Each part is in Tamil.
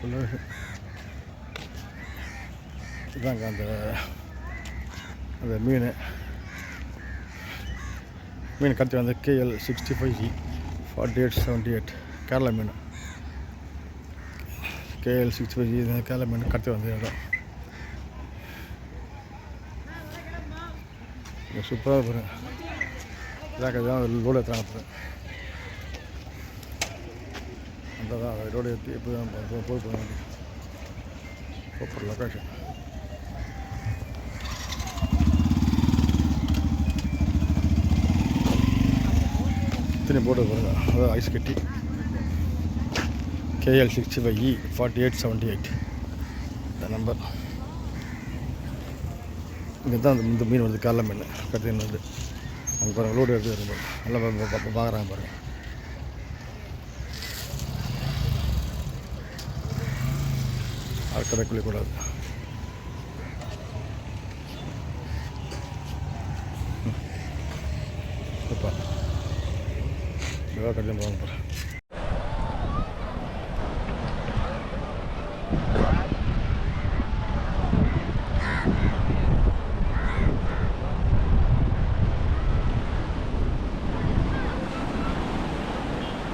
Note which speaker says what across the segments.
Speaker 1: ஃபுல்லாக இதாங்க அந்த அந்த மீன். மீன் கத்தி வந்து KL sixty five G forty eight seventy eight Kerala மீன். KL sixty five G Kerala மீன் கத்தி வந்து இடம். சூப்பராக பாருங்க. இதாக்க தான் லோடு ஏற்றுறாங்க பாருங்க அந்த தான் லோடு ஏற்றி இப்போ தான் போய் பண்ண போய் சூப்பர் லொக்கேஷன் இத்தனை போட்டு பாருங்க. அதாவது ஐஸ் கட்டி. KL sixty five E forty eight seventy eight இந்த நம்பர் இங்கே தான் இந்த- இந்த மீன் வருது காலைல மீன். கத்தின்னு வந்து. அங்கே பாருங்கள் லோடு எடுத்து வருங்க நல்லா பார்க்குறாங்க பாருங்கள் அடுத்த குளிக்கூடாது இப்போ கட்டி வாங்க போகிறேன்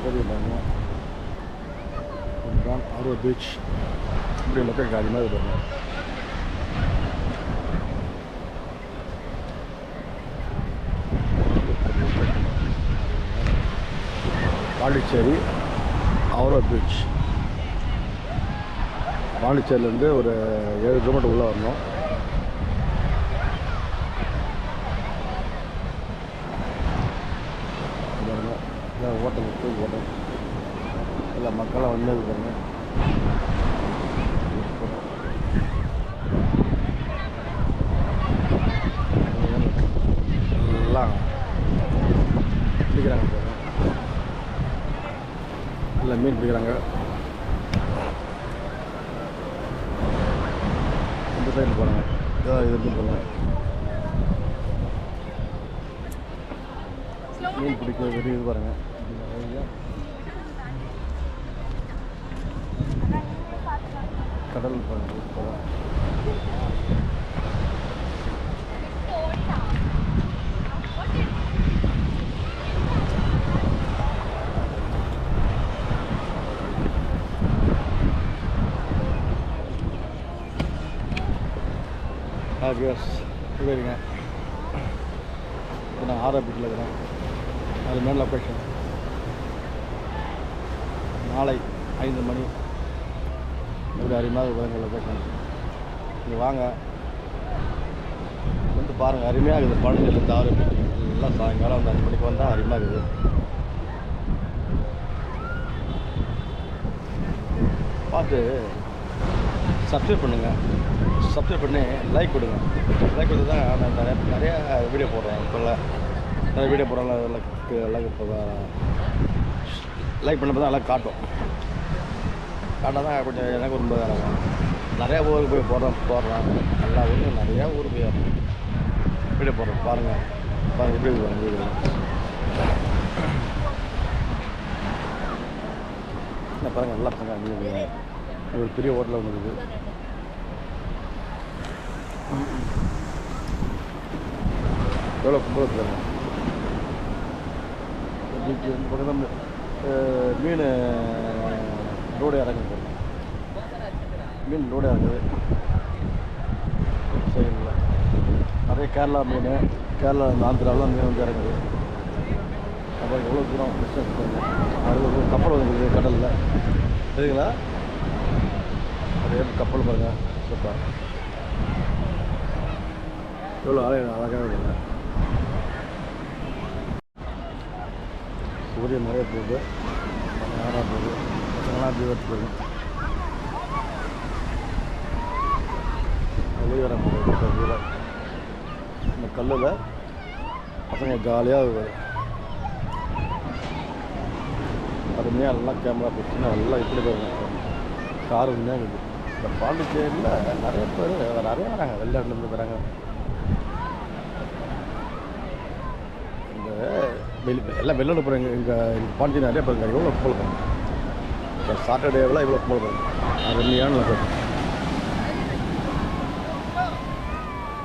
Speaker 1: தெரியுமாங்க இதுதான் அரூர் பீச் இப்படி மக்கள் காரியமாக மாதிரி பாருங்க பாண்டிச்சேரி அவரோ பீச் பாண்டிச்சேரியிலேருந்து ஒரு ஏழு கிலோமீட்டர் உள்ளே வரணும். ஹோட்டலுக்கு ஹோட்டல் இருக்குது மக்களாக எல்லா மக்களும் வந்து பாருங்க எல்லாம் பிடிக்கிறாங்க பாருங்க எல்லாம் மீன் பிடிக்கிறாங்க இந்த சைடு போகிறாங்க இதாக இது இருக்கு பாருங்க மீன் பிடிக்க வெறி இது பாருங்க. நிறைய கடல் பாருங்க இப்போதான். ஆ இருங்க இப்போ நான் ஆரா பீட்டில் இருக்கிறேன் அது மேல் லொக்கேஷன் நாளை ஐந்து மணி. இப்படி அருமையாக குழந்தை லொக்கேஷன் நீங்கள் வாங்க. வந்து பாருங்கள் அருமையாக இருக்குது. பழனியில் தாறு எல்லாம் சாயங்காலம் அந்த அஞ்சு மணிக்கு வந்தால் அருமையாக இருக்குது. பார்த்து சப்ஸ்கிரைப் பண்ணுங்கள் சப்ஸ்கிரைப் பண்ணி லைக் கொடுங்க. லைக் கொடுத்து தான் நான் நிறைய நிறையா வீடியோ போடுறேன். இப்போல்லாம் நிறைய வீடியோ போடுறேன். லைக் லைக் இப்போ லைக் பண்ணப்போ தான் நல்லா காட்டும். காட்டால் தான் கொஞ்சம் எனக்கு ரொம்ப வேலை இருக்கும். நிறையா ஊருக்கு போய் போடுறோம் போடுறோம். எல்லா ஊருக்கும் நிறையா ஊருக்கு போய் வீடியோ போடுறோம். பாருங்கள் பாருங்கள் எப்படி இருக்கு வீடியோ பாருங்கள் நல்லா பாருங்கள் மீன் ஒரு பெரிய ஹோட்டலில் ஒன்று இருக்குது. எவ்வளோ கும்பல் பாருங்க பீச்சு வந்து பக்கத்தில் மீன் ரோடு இறங்குது மீன் ரோடு இறங்குது சைடில் நிறைய கேரளா மீன் கேரளா இந்த ஆந்திராலாம் மீன் வந்து இறங்குது அப்புறம் எவ்வளோ தூரம் பிஸ்னஸ் பண்ணுங்க கப்பல் வந்துருக்குது கடலில் சரிங்களா அதே கப்பல் பாருங்கள் சூப்பர் எவ்வளோ அழகாக அழகாக இருக்குங்க பெரிய நிறைய போகுது. நேராக போகுது. பசங்களாம் அப்படி வச்சு போகுது வெளியேற போகுது இந்த கல்லில் பசங்க ஜாலியாக இருக்குது அருமையாக எல்லாம் கேமரா பிடிச்சின்னா எல்லாம் இப்படி பாருங்க கார் உண்மையாக இருக்குது. இந்த பாண்டிச்சேரியில் நிறைய பேர் நிறைய வராங்க. வெளிநாட்டுலேருந்து வராங்க இந்த வெளி எல்லாம் வெளிநாடு எங்கள் எங்கள் பாண்டிச்சேரி நிறைய பேருங்க எவ்வளோ போகலாம் பண்ணுங்க சாட்டர்டேவில் இவ்வளோ கும்பல் அது அருமையான லொக்கேஷன்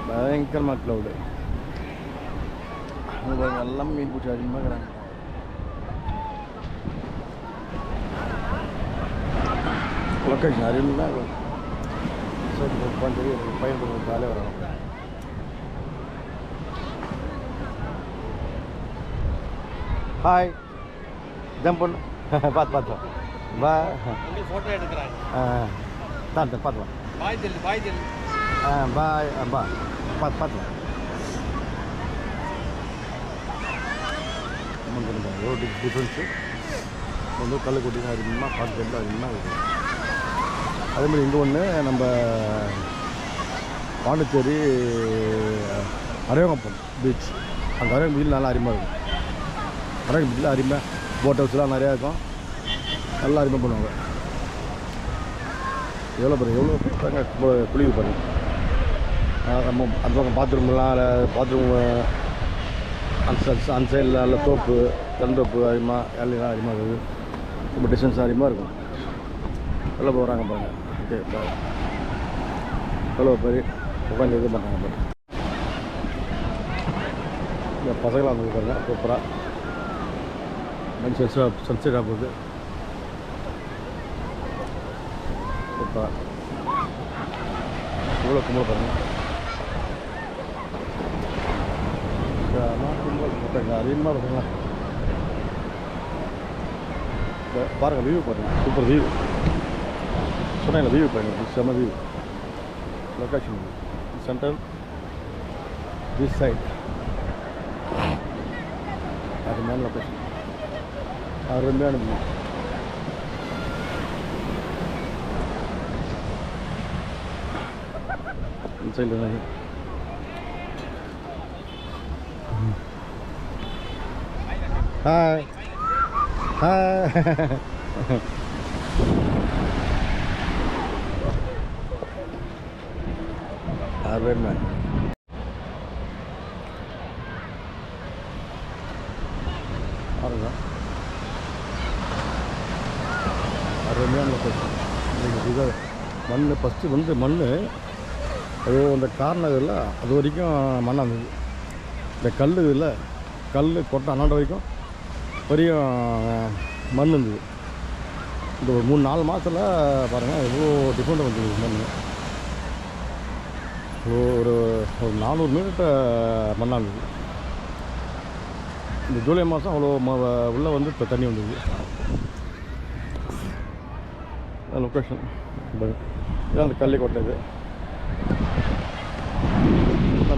Speaker 1: பயங்கரமாக க்ளவுடு அங்கே எல்லாம் மீன் பிடிச்சி அதிகமாக இருக்கிறாங்க லொக்கேஷன் அறிவுன்னா சரி உட்காந்து பையன் பொண்ணு வரணும் ஹாய் ஜம்ப் பண்ணு பார்த்து பார்த்து வா
Speaker 2: வந்து ஃபோட்டோ எடுக்கிறாங்க.
Speaker 1: ஆ தான் தான் பார்த்து வா
Speaker 2: பாய் தெல்லு பாய் தெல்லு
Speaker 1: ஆ பாய் பா பார்த்து பார்த்து வா எவ்வளோ டிஃப்ரென்ஸு வந்து கல் கொட்டி அதிகமாக பார்த்து தெரியல அதிகமாக இருக்குது அதே மாதிரி இங்கே ஒன்று நம்ம பாண்டிச்சேரி அரையங்கப்பம் பீச் அந்த அரையங்க பீச்சில் நல்லா அருமையாக இருக்கும். அரையங்க பீச்சில் அருமை. போட் ஹவுஸ்லாம் நிறையா இருக்கும். நல்லா அருமையாக பண்ணுவாங்க. எவ்வளோ பேர் எவ்வளோ பேர் குளிவு பாருங்க. நம்ம அந்த பக்கம் பாத்ரூம்லாம் பாத்ரூம் அந்த சைட் அந்த சைடில் நல்ல தோப்பு தந்தோப்பு அதிகமாக இலையெல்லாம் அதிகமாக இருக்குது. ரொம்ப டிஸ்டன்ஸ் அதிகமாக இருக்கும். எவ்வளோ போகிறாங்க பாருங்கள் ஓகே எவ்வளோ பேர் உட்காந்து இது பண்ணுறாங்க பாருங்கள் இந்த பசங்களாம் வந்து பாருங்கள் சூப்பராக மணி சன்செட் சன்செட் ஆகுது சூப்பராக இவ்வளோ கும்பல் பாருங்க கும்பல் போட்டாங்க அதிகமாக இருக்குங்களா இந்த பாருங்கள் வியூ பாருங்கள் சூப்பர் வியூ சொன்னேன் வியூ பாருங்க செம்ம view location centre this side அருமையான லொக்கேஷன் அருமையான வியூ இந்த சைடில் ஹாய் ஹாய் அருமை பாருங்க அருமையான லொக்கேஷன் இது மண் ஃபஸ்ட்டு வந்து மண் அது அந்த கார்னரில் அது வரைக்கும் மண்ணாக இருந்தது. இந்த கல் இதில் கல் கொட்டை அண்ணாண்ட வரைக்கும் பெரிய மண் இருந்தது. இந்த ஒரு மூணு நாலு மாதத்தில் பாருங்கள் எவ்வளோ டிஃப்ரெண்ட் வந்தது மண் ஒரு ஒரு நானூறு மீட்டர் மண்ணாக இருந்தது. இந்த ஜூலை மாதம் அவ்வளோ ம உள்ளே வந்து இப்போ தண்ணி வந்தது. லொக்கேஷன் இதான் அந்த கள்ளிக்கோட்டை இது.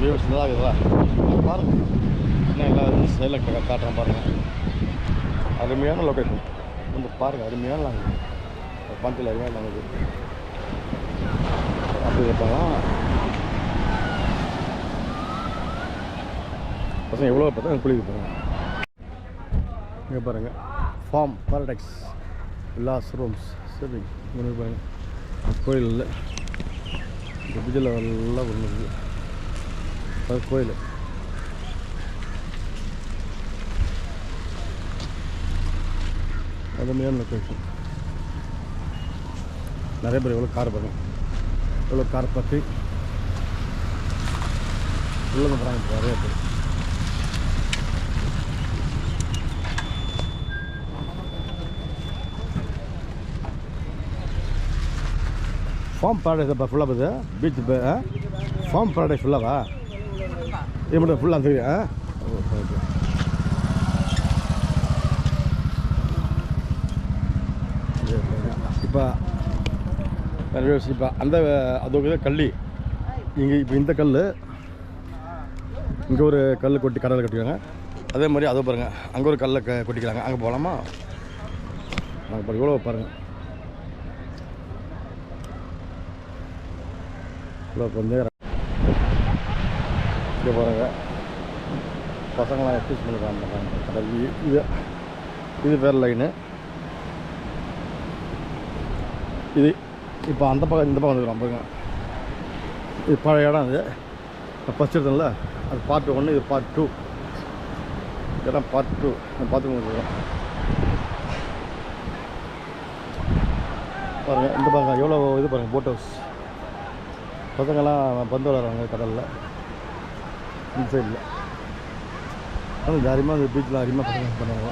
Speaker 1: வியூஸ் நல்லா இருக்குதா பாருங்கள் இன்னும் எல்லாம் சைடில் காட்டுறேன் பாருங்கள் அருமையான லொக்கேஷன் வந்து பாருங்கள் அருமையான லாங்குவேஜ் பாண்டியில் அருமையான லாங்குவேஜ் அப்படி இருப்பாங்க பசங்க எவ்வளோ பார்த்தா குளிக்க போகிறாங்க இங்கே பாருங்கள் ஃபார்ம் பாரடைக்ஸ் வில்லாஸ் ரூம்ஸ் சரி இங்கே பாருங்கள் கோயில் இல்லை. இந்த பிஜில் எல்லாம் ஒன்று இருக்குது. அது கோயில். அருமையான லொக்கேஷன் நிறைய பேர் எவ்வளோ கார் பாருங்க எவ்வளோ கார் பார்த்து உள்ளே பண்ணுறாங்க இப்போ நிறைய பேர். ஃபார்ம் ப்ராடக்ட் இப்போ ஃபுல்லாக பார்த்து பீச் ஃபார்ம் ப்ராடக்ட் ஃபுல்லாவா இது மட்டும் ஃபுல்லாக தெரியும் ஆ? ஓகே ஓகே இப்போ இப்போ அந்த அது ஒரு கள்ளி இங்கே இப்போ இந்த கல் இங்கே ஒரு கல் கொட்டி கடலில் கட்டிக்கிறாங்க அதே மாதிரி அதை பாருங்கள் அங்கே ஒரு கல்லை க கொட்டிக்கிறாங்க. அங்கே போகலாமா அங்கே இவ்வளோ பாருங்கள் இவ்வளோ கொஞ்சம் இங்கே பாருங்க. பசங்களாம் எக்ஸசைஸ் பண்ணிருக்காங்க கடல் இது இது வேறு லைனு இது இப்போ அந்த பக்கம் இந்த பக்கம் வந்துக்கிறோம் பாருங்க. இது பழைய இடம் இது ஃபஸ்ட் எடுத்தோம்ல அது பார்ட் ஒன்று இது பார்ட் டூ இடம் பார்ட் டூ பார்த்து பார்த்துக்கோங்க பாருங்கள் இந்த பாருங்க எவ்வளோ இது பாருங்கள் போட் ஹவுஸ் பசங்கள்லாம் பந்து விளாட்றாங்க கடலில். இந்த சைடில் ஆனால் இது அதிகமாக இந்த பீச்சில் அதிகமாக பசங்க பண்ணுவாங்க.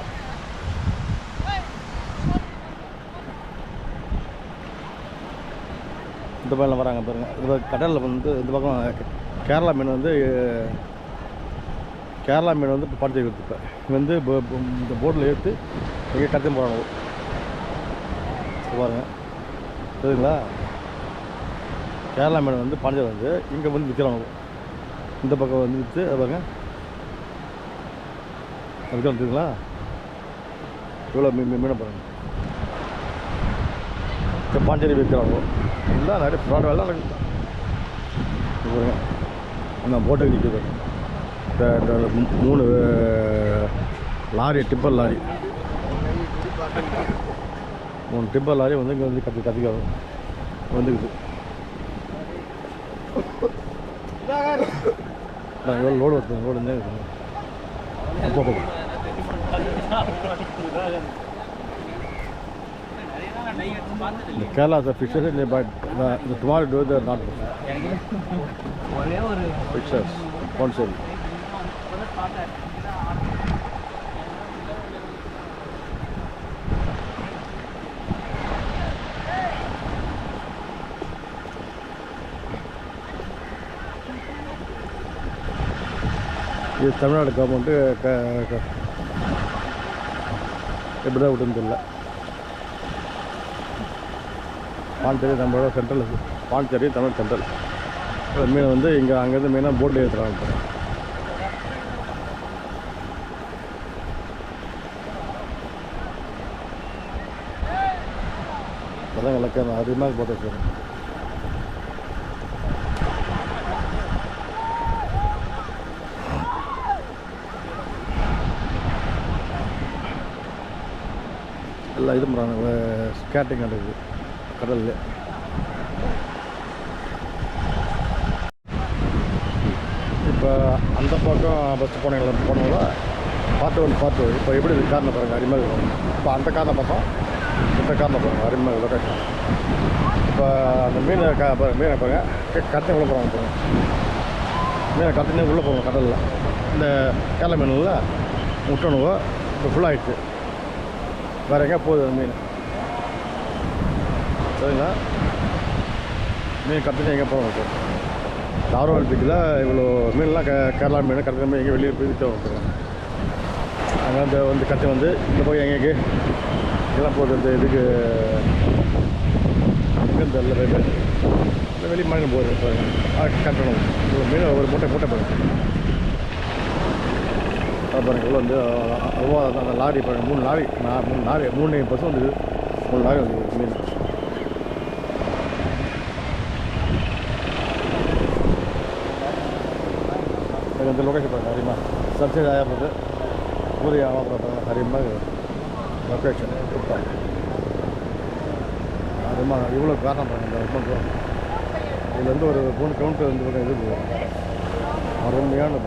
Speaker 1: இந்த பக்கம் வராங்க பாருங்க. இந்த கடலில் வந்து இந்த பக்கம் கேரளா மீன் வந்து கேரளா மீன் வந்து படுத்து வைக்கிறது இப்போ வந்து இந்த போட்டில் ஏற்று இங்கே கடத்தி போகிறாங்க பாருங்கள் சரிங்களா கேரளா மீன் வந்து பாஞ்சது வந்து இங்கே வந்து விற்கிறாங்க இந்த பக்கம் வந்து விற்று அது பாருங்க. அதுக்கு தெரியுங்களா இவ்வளோ மீன் மீன் மீனை பாருங்க. பாஞ்சேரி விற்கிறாங்க இல்லை நிறைய ஃப்ராட் வேலை நடக்குது பாருங்க. அந்த போட்டுக்கு நிற்கிறது இந்த மூணு லாரி டிப்பர் லாரி. மூணு டிப்பர் லாரி வந்து இங்கே வந்து கத்தி கத்திக்காகும் வந்துக்குது. நான் எவ்வளோ லோடு வருது லோடு இருந்தே இருக்குது அப்போ அப்போ. இந்த கேரளா ஃபிஷர்ஸ் இந்த பட் இந்த டுமாரோ டூ த நாட்
Speaker 2: ஒரே ஒரு
Speaker 1: ஃபிஷர்ஸ் இது தமிழ்நாடு கவர்மெண்ட்டு க எப்படி தான் விட்டுன்னு தெரியல. பாண்டிச்சேரி நம்மளோட சென்ட்ரல் பாண்டிச்சேரி தமிழ் சென்ட்ரல் மீன் வந்து இங்கே அங்கேருந்து மீனாக போட்டில் ஏற்றுறாங்க இப்போ அதான் இலக்கம் அதிகமாக போட்டு வச்சுருக்கேன் எல்லாம் இது பண்ணுறாங்க. ஸ்கேட்டிங் நடக்குது கடலில். இப்போ அந்த பக்கம் பஸ் போனீங்களா? போனவங்களா பார்த்து ஒன்று பார்த்து இப்போ எப்படி இருக்கு காரணம் பாருங்கள் அருமையாக இருக்கும். இப்போ அந்த காரணம் பார்த்தோம். இந்த காரணம் பாருங்கள் அருமையாக லொக்கேஷன் இப்போ அந்த மீனை க மீனை பாருங்க. கட்டணம் உள்ள போகிறாங்க பாருங்கள் மீனை கட்டணம் உள்ளே போவாங்க கடலில். இந்த கேரள மீனில் முட்டணுவோ இப்போ ஃபுல்லாகிடுச்சு வேறு எங்கே போகுது அந்த மீன். சரிங்களா? மீன் கட்டணம் எங்கே போகிறோம் சார் தாரோல் பீச்சில் இவ்வளோ மீன்லாம் க கேரளா மீன் கடற்கரை மீன் எங்கே வெளியே போய் விற்று வந்துருக்காங்க அங்கே வந்து வந்து கத்தி வந்து இந்த போய் எங்கேக்கு? எல்லாம் போகுது இந்த இதுக்கு. எங்கே தெரியல போய் வெளி மாநிலம் போகுது கட்டணும். இவ்வளோ மீன் ஒரு மூட்டை மூட்டை போடுறேன் பாருங்கள் பாருங்க வந்து அவ்வளோ அந்த லாரி பாருங்கள் மூணு லாரி நான் மூணு லாரி மூணு பஸ் வந்து மூணு லாரி வந்து மீன் இந்த லொக்கேஷன் பாருங்கள் ஹரிமா சப்சிடி ஆயா போது பூரி ஆமாம் பாருங்க ஹரிமா லொக்கேஷன் சூப்பர் ஹரிமா இவ்வளோ காரணம் பாருங்கள் இந்த ரொம்ப இதுலேருந்து ஒரு மூணு கவுண்டர் வந்து பக்கம் இது அருமையான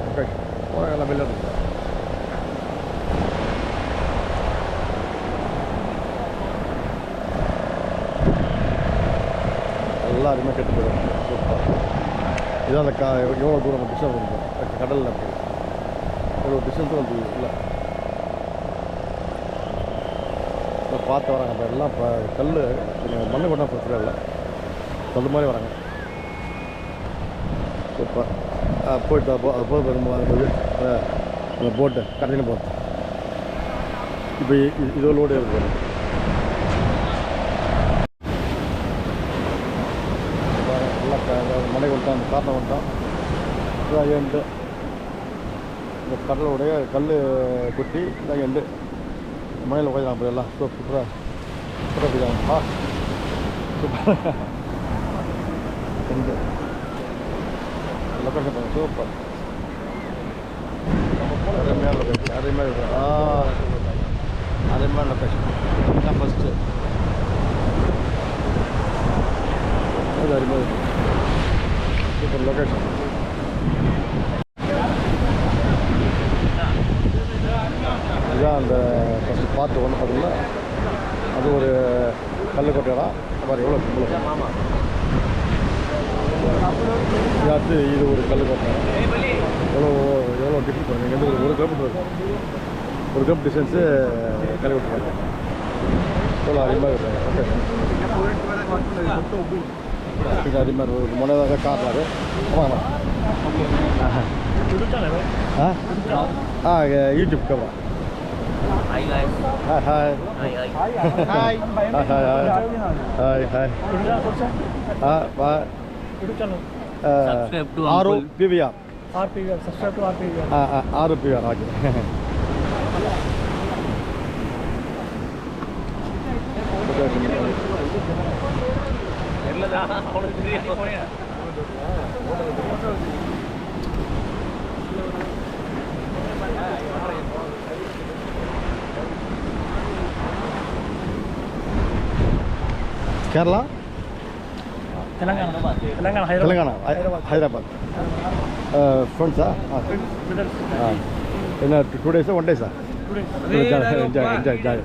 Speaker 1: லொக்கேஷன் போகிற எல்லாம் வெளில இருக்கு கெட்டு போயிடும். சூப்பர் இதான் அந்த கா எவ்வளோ தூரம் டிஸ்டன்ஸ் வந்து கடலில் இருக்கு. எவ்வளோ டிஸ்டன்ஸ் வந்து இல்லை. இப்போ பார்த்து வராங்க. இப்போ எல்லாம் இப்போ கல் நீங்கள் மண்ணு கொண்டா பிரச்சனை இல்லை. அது மாதிரி வராங்க. சூப்பர் போயிட்டு அப்போ அது போது வரும்போது அந்த போட்டு கடையில் போட்டு. இப்போ இது இதோ லோடு இருக்குது எல்லாம் க- மலை கொண்டான் காரணம் கொண்டான் இதான் எண்டு இந்த கடலுடைய கல் குட்டி இதாக எண்டு மலையில் உட்காந்து அப்படி எல்லாம். சூப்பர் சூப்பராக சூப்பராக இருக்காங்க. ஆ சூப்பர். எண்டு லொக்கேஷன் பாருங்க. சூப்பர். அருமையான லொக்கேஷன். அருமையாக இருக்கும். ஆ. அருமையான லொக்கேஷன். இதுதான் ஃபஸ்ட்டு அது அருமையாக இருக்கும் சூப்பர் லொக்கேஷன். இதான் அந்த ஃபஸ்ட்டு பார்த்து ஒன்று பார்த்தீங்கன்னா அது ஒரு கல் கோட்டைடா பாரு எவ்வளோ கும்பலம்
Speaker 2: ஆமாம்
Speaker 1: இதாச்சு இது ஒரு கல் எவ்வளோ எவ்வளோ டிஃப்ரெண்ட் பாருங்க இங்கேருந்து ஒரு ஒரு கிலோமீட்டர் இருக்கும் ஒரு கிலோமீட்டர் டிஸ்டன்ஸு கல் எவ்வளோ அதிகமாக இருக்காங்க ஓகே இருக்கும் முன்னதாக காட்டுறாரு. ஆமாம் ஆ? ஆ YouTube camera. Hi hi. Hi hi hi arrow. PVR
Speaker 3: RPVR, subscribe to RPVR.
Speaker 1: ஆ ஆ ஆறு பிவிஆர் ஓகே கேரளா ஹைதராபாத் ஃப்ரெண்ட்ஸா ஆ
Speaker 3: Brothers.
Speaker 1: ஆ என்ன டூ டேஸா ஒன் டேஸா. என்ஜாய் என்ஜாய் என்ஜாய் என்ஜாய்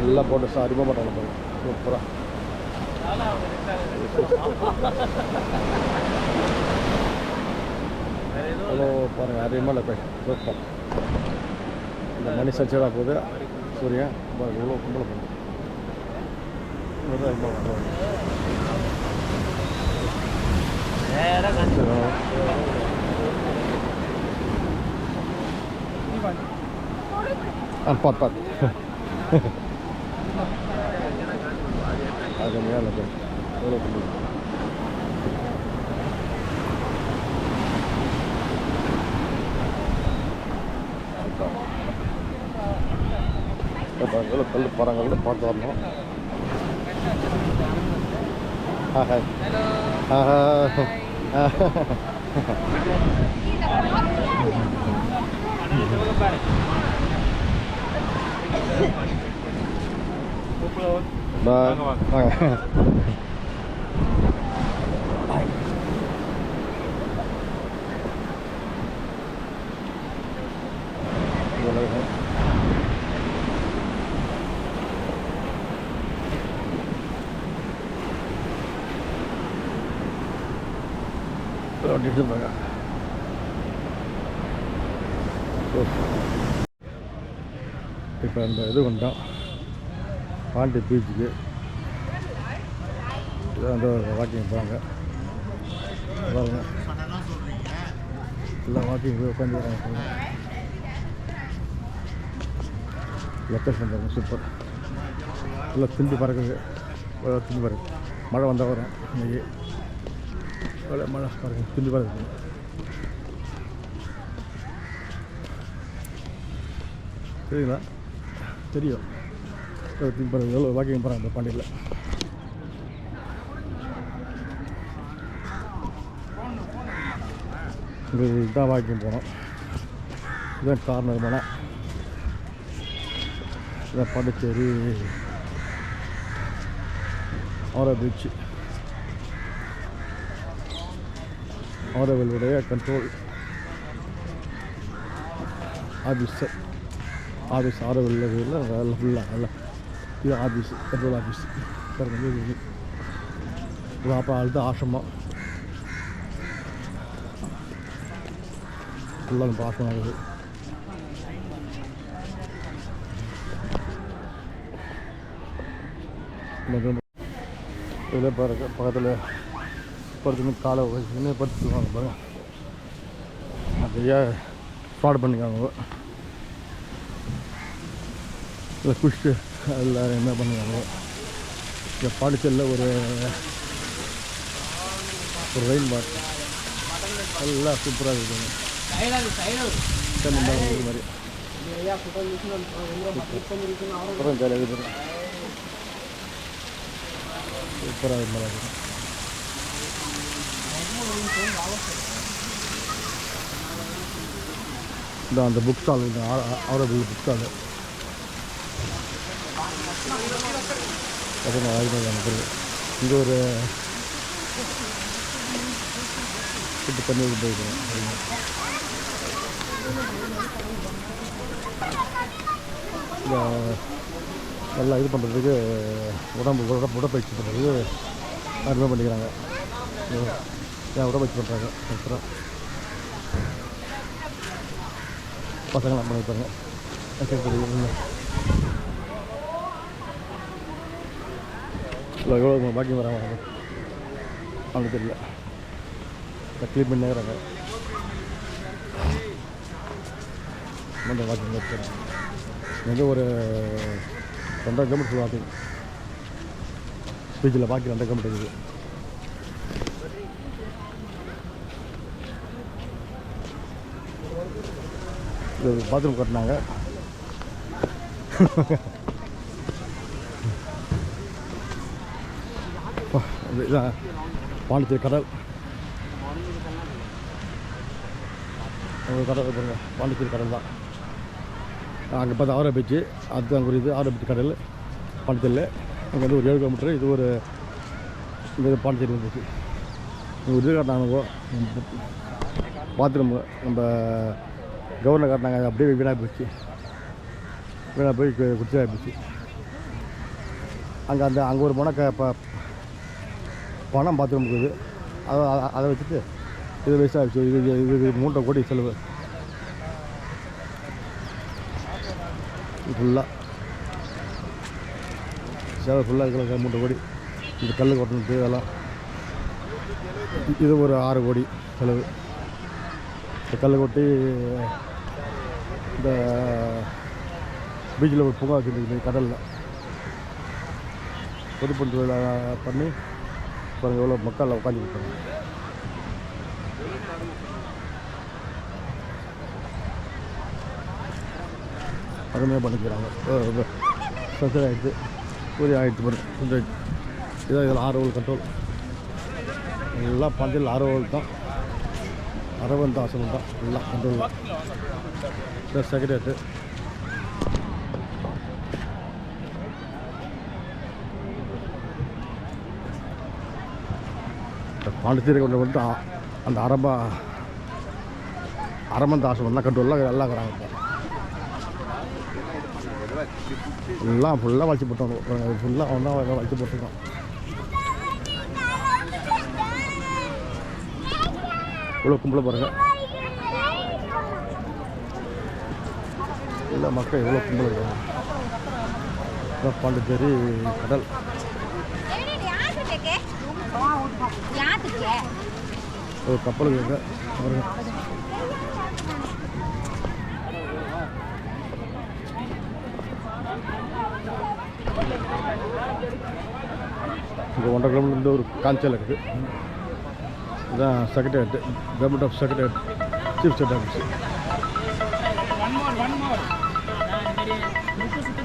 Speaker 1: எல்லாம் போட்டு சார் மாட்டாங்க பாருங்க சூப்பராக அவ்வளோ பாருங்க அறிமுக இல்லை போய் சூப்பர் இந்த மணி சச்சராக போகுது. சூரியன் பாருங்க இவ்வளோ கும்பல போகுது. இவ்வளோ ஆ பார்த்து பார்த்து அது மேலே போய். எவ்வளோ கும்பல் எவ்வளோ கல் பாருங்கள் பார்த்து வரணும். ஆ ஹாய். ஆ ஆ பாய். வாங்க. ஓட்டிட்டு போங்க இப்போ அந்த இது கொண்டோம். பாண்டி பீச்சுக்கு. வந்து வாக்கிங் போகிறாங்க பாருங்க. எல்லாம் வாக்கிங் போய் உட்காந்து லொக்கேஷன் பாருங்க. சூப்பர் எல்லாம் திண்டி பறக்குது. எல்லாம் திண்டி மழை வந்தால் வரும் இன்றைக்கி எவ்வளோ மழை பாருங்க திண்டி பறக்குது தெரியுங்களா தெரியும் திண்டி எவ்வளோ வாக்கிங் போகிறாங்க இந்த பாண்டியில் இங்கே இதுதான் வாக்கிங் போனோம் இதுதான் கார்னர் மலை இதான் பாண்டிச்சேரி ஆரோ பீச்சு ஆரோவிலுடைய கண்ட்ரோல் ஆஃபீஸர் ஆஃபீஸ் ஆரோவில் எல்லாம் ஃபுல்லாக எல்லாம் இது ஆஃபீஸ் கண்ட்ரோல் ஆஃபீஸ் பாருங்க இது இது. இது அப்புறம் அதுதான் ஆசிரமம் ஃபுல்லாக நம்ம ஆசிரமம் ஆகுது இதில் பாருங்க பக்கத்தில் படுத்துன்னு காலை வச்சுன்னு படுத்துக்குவாங்க பாருங்க. நிறையா ஃப்ராட் பண்ணிக்காங்க இல்லை குஷ்டு எல்லோரும் என்ன பண்ணுவாங்க? இந்த பாண்டிச்சேரியில் ஒரு ஒரு ரயில் பாட் எல்லாம் சூப்பராக இருக்குங்க மாதிரி சூப்பராக இருந்தாலும் இந்த அந்த புக் ஸ்டால் இந்த ஆரோபி புக் ஸ்டால் அது ஆயிரம் இங்கே ஒரு இப்போ பண்ணி போயிருக்கோம் இந்த நல்லா இது பண்ணுறதுக்கு உடம்பு உடம்பு உடற்பயிற்சி பண்ணுறதுக்கு அருமை பண்ணிக்கிறாங்க. ஏன் வச்சு பண்ணுறாங்க அப்புறம். பசங்க நம்ம பண்ணிப்பாங்க இல்லை எவ்வளோ பாக்கி வராங்க அவனுக்கு தெரியல. க்ளீன் பண்ணிக்கிறாங்க இந்த வாக்கிங் வச்சுருக்கேன் எங்கே ஒரு ரெண்டாயிரம் கிலோமீட்டர் வாக்கிங். பீச்சில் பாக்கி ரெண்டாயிரம் கிலோமீட்டர் இருக்குது இது பாத்ரூம் கட்டினாங்க. அப்பா, பாண்டிச்சேரி கடல். கடல் பாருங்க பாண்டிச்சேரி கடல் தான். அங்கே பார்த்து ஆரோ பீச்சு அது அங்கே ஒரு இது ஆரோ பீச் கடல். பாண்டிச்சேரியில் அங்கே வந்து ஒரு ஏழு கிலோமீட்டர் இது ஒரு இந்த பாண்டிச்சேரி வந்துச்சு ஒரு இது காட்டினாங்க பாத்ரூம் நம்ம கவர்னர் காட்டினாங்க அப்படியே வீணாக போச்சு. வீணாக போய் குடிச்சாக போச்சு. அங்கே அந்த அங்கே ஒரு போனால் க ப பணம் பாத்ரூம் இருக்குது. அதை அதை- வச்சுட்டு இது வேஸ்ட் ஆகிடுச்சு இது இது மூட்டை மூன்றரை கோடி செலவு. ஃபுல்லாக செலவு ஃபுல்லாக இருக்கிற மூன்றரை கோடி. இந்த கல் கொட்டணுட்டு இதெல்லாம். இது ஒரு ஆறு கோடி செலவு. இந்த கல் கொட்டி இந்த பீச்சில் ஒரு பூங்கா வச்சுருக்குது கடலில். பொதுப்பணி தொழிலை பண்ணி பாருங்க எவ்வளோ மக்கள் உட்காந்துருக்காங்க அருமையாக பண்ணிக்கிறாங்க. ஸ்பெஷல் ஆகிடுச்சு சூரிய ஆகிடுச்சு பண்ணு இதான் இதில் ஆரோவல் கண்ட்ரோல் எல்லாம் பந்தில் ஆரோவல் தான். அரவந்த் ஆசனம் தான் எல்லாம் கண்ட்ரோல் தான் செக்ரட்டரி பாண்டிச்சேரி கொண்டு வந்து அந்த அரபா அரமந்த ஆசிரமம் தான் கண்ட்ரோல்லாம் எல்லாம் இருக்கிறாங்க ஃபுல்லாக எல்லாம் ஃபுல்லாக வளர்ச்சி போட்டோம் ஃபுல்லாக அவன் தான் வச்சு போட்டிருக்கான் இவ்வளோ கும்பல பாருங்க. இல்லை மக்கள் எவ்வளோ கும்பல் இருக்காங்க இதான் பாண்டிச்சேரி கடல். ஒரு கப்பல் இருக்குங்க இங்கே ஒன்றரை கிலோமீட்டர் ஒரு காஞ்சல் இருக்குது. இதுதான் secretariat government of secretariat chief secretary office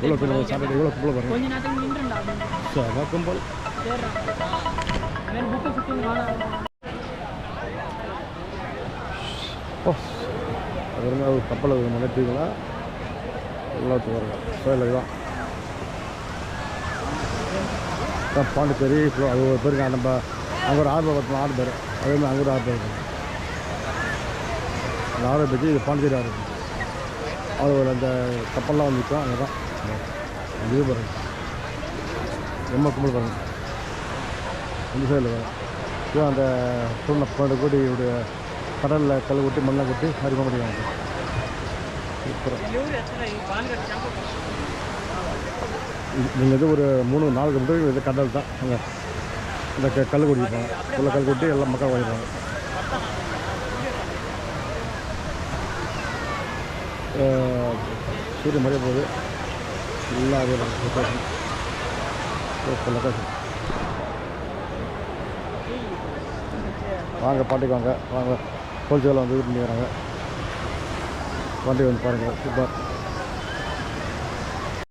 Speaker 1: இவ்வளோ கும்பல். சாட்டர்டே இவ்வளோ கும்பல் பாருங்க செம கும்பல் அது வருங்க ஒரு கப்பல் நினைப்பீங்களா எல்லாத்துக்கும் வருங்க கோயில் தான் தான் பாண்டிச்சேரி அது ஒரு பேருங்க நம்ம அங்கே ஒரு பேர் பார்த்தோம் ஆறு பேர். அதே மாதிரி அங்கே ஒரு ஆறு பேர் அந்த ஆறு பற்றி இது பாண்டிச்சேரி ஆறு இருக்கு அது ஒரு அந்த கப்பல்லாம் வந்துச்சோம் அங்கே தான் இது பாருங்க ரொம்ப கும்பல் பாருங்க இந்த சைடில் பாருங்க இது அந்த பொண்ணு பன்னெண்டு கோடியுடைய கடலில் கல் கொட்டி மண்ணை கொட்டி அறிமுக முடியும் சூப்பராக நீங்கள் இது ஒரு மூணு நாலு கிலோமீட்டர் இது கடல் தான் அங்கே இந்த க கல் கொட்டிப்பாங்க உள்ள கல் கொட்டி எல்லாம் மக்கள் வாங்கிடுவாங்க சூரியன் மறைய போகுது. எல்லாம் லொக்கேஷன் லொக்கேஷன் வாங்க பாட்டிக்கு வாங்க. வாங்க. ஹோல்சேலில் வந்து இது பண்ணிக்கிறாங்க. வண்டி வந்து பாருங்கள் சூப்பர்.